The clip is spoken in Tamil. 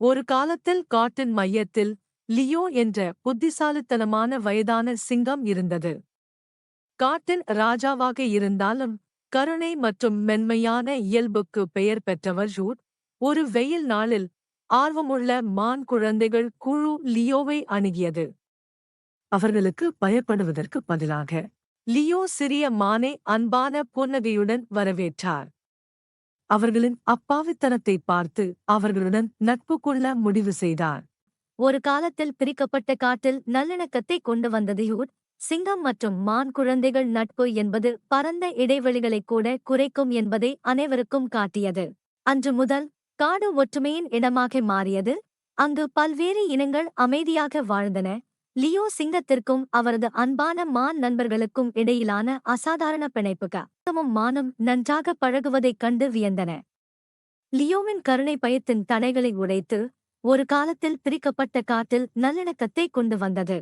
ஒரு காலத்தில் காட்டின் மையத்தில் லியோ என்ற புத்திசாலித்தனமான வயதான சிங்கம் இருந்தது. காட்டின் ராஜாவாக இருந்தாலும் கருணை மற்றும் மென்மையான இயல்புக்கு பெயர் பெற்றவர் ஜூட் ஒரு வெயில் நாளில் ஆர்வமுள்ள மான் குழந்தைகள் குழு லியோவை அணுகியது. அவர்களுக்கு பயப்படுவதற்கு பதிலாக லியோ சிறிய மானை அன்பான புன்னகையுடன் வரவேற்றார். அவர்களின் அப்பாவித்தனத்தை பார்த்து அவர்களுடன் நட்பு கொள்ள முடிவு செய்தார். ஒரு காலத்தில் பிரிக்கப்பட்ட காட்டில் நல்லிணக்கத்தை கொண்டு வந்தது சிங்கம் மற்றும் மான் குழந்தைகள் நட்பு என்பது பரந்த இடைவெளிகளைக் கூட குறைக்கும் என்பதை அனைவருக்கும் காட்டியது. அன்று முதல் காடு ஒற்றுமையின் இடமாக மாறியது. அங்கு பல்வேறு இனங்கள் அமைதியாக வாழ்ந்தன. லியோ சிங்கத்திற்கும் அவரது அன்பான மான் நண்பர்களுக்கும் இடையிலான அசாதாரண பிணைப்புக. சிங்கமும் மானும் நன்றாக பழகுவதைக் கண்டு வியந்தன. லியோவின் கருணை பயத்தின் தடைகளை உடைத்து ஒரு காலத்தில் பிரிக்கப்பட்ட காட்டில் நல்லிணக்கத்தை கொண்டு வந்தது.